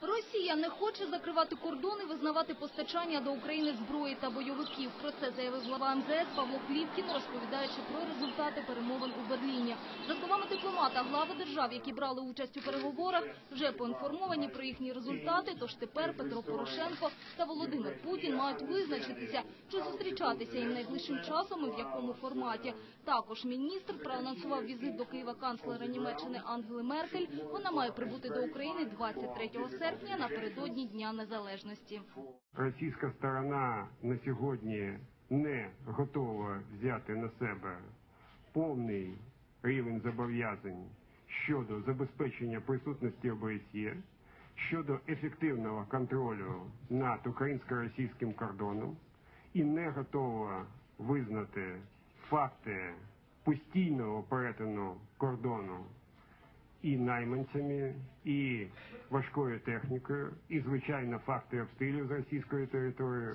Росія не хоче закривати кордони, визнавати постачання до України зброї та бойовиків. Про це заявив глава МЗС Павло Клівкін, розповідаючи про результати перемовин у Берліні. Словами дипломата, глави держав, які брали участь у переговорах, вже поінформовані про їхні результати. Тож тепер Петро Порошенко та Володимир Путін мають визначитися, чи зустрічатися їм найближчим часом і в якому форматі. Також міністр проанонсував візит до Києва канцлера Німеччини Ангели Меркель. Вона має прибути до України 23 серпня напередодні Дня Незалежності. Російська сторона на сьогодні не готова взяти на себе повний рівень зобов'язань щодо забезпечення присутності ОБСЄ, щодо ефективного контролю над українсько-російським кордоном і не готова визнати факти постійного перетину кордону і найманцями, і важкою технікою, і звичайно факти обстрілів з російської території.